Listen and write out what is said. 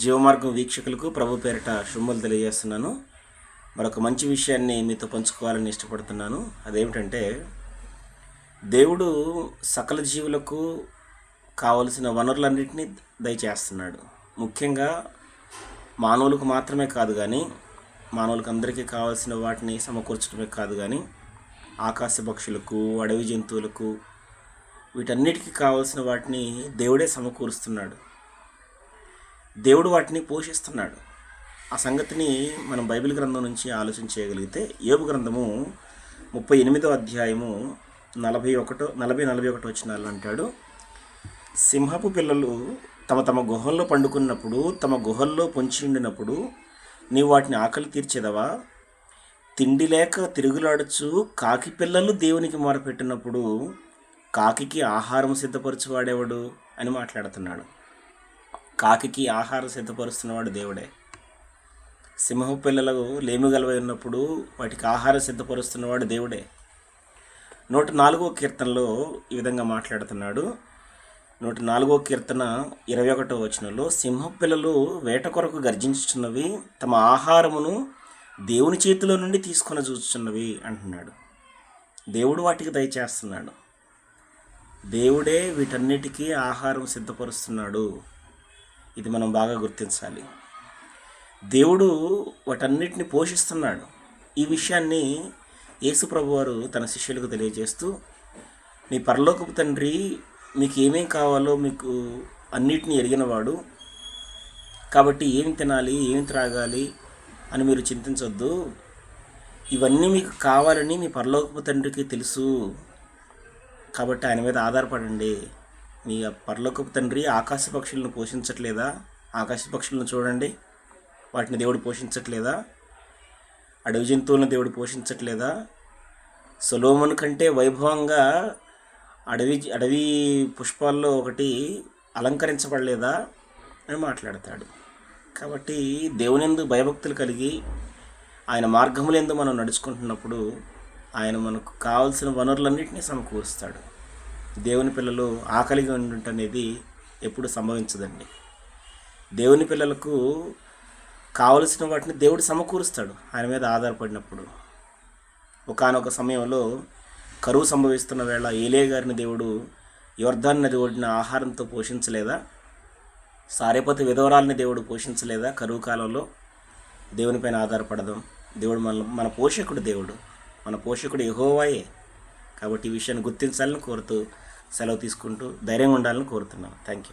జీవమార్గం వీక్షకులకు ప్రభు పేరిట శుభములు తెలియజేస్తున్నాను. మరొక మంచి విషయాన్ని మీతో పంచుకోవాలని ఇష్టపడుతున్నాను. అదేమిటంటే దేవుడు సకల జీవులకు కావలసిన వనరులన్నింటినీ దయచేస్తున్నాడు. ముఖ్యంగా మానవులకు మాత్రమే కాదు కానీ మానవులకు అందరికీ కావాల్సిన వాటిని సమకూర్చడమే కాదు కానీ ఆకాశ పక్షులకు అడవి జంతువులకు వీటన్నిటికీ కావాల్సిన వాటిని దేవుడే సమకూరుస్తున్నాడు. దేవుడు వాటిని పోషిస్తున్నాడు. ఆ సంగతిని మనం బైబిల్ గ్రంథం నుంచి ఆలోచన చేయగలిగితే ఏబు గ్రంథము ముప్పై ఎనిమిదో అధ్యాయము నలభై ఒకటో నలభై నలభై ఒకటి వచ్చినాలు అంటాడు సింహపు పిల్లలు తమ తమ గుహల్లో పండుకున్నప్పుడు తమ గుహల్లో పొంచి ఉండినప్పుడు నీవు వాటిని ఆకలి తీర్చేదవా? తిండి లేక తిరుగులాడుచు కాకి పిల్లలు దేవునికి మొరపెట్టినప్పుడు కాకికి ఆహారం సిద్ధపరచువాడేవాడు? అని మాట్లాడుతున్నాడు. కాకికి ఆహారం సిద్ధపరుస్తున్నవాడు దేవుడే. సింహం పిల్లలు లేమిగలవై ఉన్నప్పుడు వాటికి ఆహారం సిద్ధపరుస్తున్నవాడు దేవుడే. నూట నాలుగో కీర్తనలో ఈ విధంగా మాట్లాడుతున్నాడు. నూట నాలుగో కీర్తన ఇరవై ఒకటో వచనంలో సింహ పిల్లలు వేట కొరకు గర్జించుచున్నవి తమ ఆహారమును దేవుని చేతిలో నుండి తీసుకొని చూచుచున్నవి అంటున్నాడు. దేవుడు వాటికి దయచేస్తున్నాడు. దేవుడే వీటన్నిటికీ ఆహారం సిద్ధపరుస్తున్నాడు. ఇది మనం బాగా గుర్తించాలి. దేవుడు వాటన్నిటిని పోషిస్తున్నాడు. ఈ విషయాన్ని యేసుప్రభు వారు తన శిష్యులకు తెలియజేస్తూ మీ పరలోకపు తండ్రి మీకు ఏమేం కావాలో మీకు అన్నిటిని ఎరిగినవాడు కాబట్టి ఏమి తినాలి ఏమి త్రాగాలి అని మీరు చింతించొద్దు. ఇవన్నీ మీకు కావాలని మీ పరలోకపు తండ్రికి తెలుసు. కాబట్టి ఆయన మీద ఆధారపడండి. మీ పర్లోకపు తండ్రి ఆకాశ పక్షులను పోషించట్లేదా? ఆకాశ పక్షులను చూడండి. వాటిని దేవుడు పోషించట్లేదా? అడవి జంతువులను దేవుడు పోషించట్లేదా? సొలోమన్ కంటే వైభవంగా అడవి అడవి పుష్పాల్లో ఒకటి అలంకరించబడలేదా అని మాట్లాడతాడు. కాబట్టి దేవునిందు భయభక్తులు కలిగి ఆయన మార్గములందు మనం నడుచుకుంటున్నప్పుడు ఆయన మనకు కావలసిన వనరులన్నింటినీ సమకూరుస్తాడు. దేవుని పిల్లలు ఆకలిగా ఉండటనేది ఎప్పుడు సంభవించదండి. దేవుని పిల్లలకు కావలసిన వాటిని దేవుడు సమకూరుస్తాడు. ఆయన మీద ఆధారపడినప్పుడు. ఒకానొక సమయంలో కరువు సంభవిస్తున్న వేళ ఏలే గారిని దేవుడు యువర్ధాన్ నది ఒడిన ఆహారంతో పోషించలేదా? సారేపతి విధవరాలని దేవుడు పోషించలేదా? కరువు కాలంలో దేవునిపైన ఆధారపడదాం దేవుడు మన మన పోషకుడు దేవుడు. మన పోషకుడు ఎహోవాయే కాబట్టి ఈ విషయాన్ని గుర్తించాలని కోరుతూ సెలవు తీసుకుంటూ ధైర్యంగా ఉండాలని కోరుతున్నాను. Thank you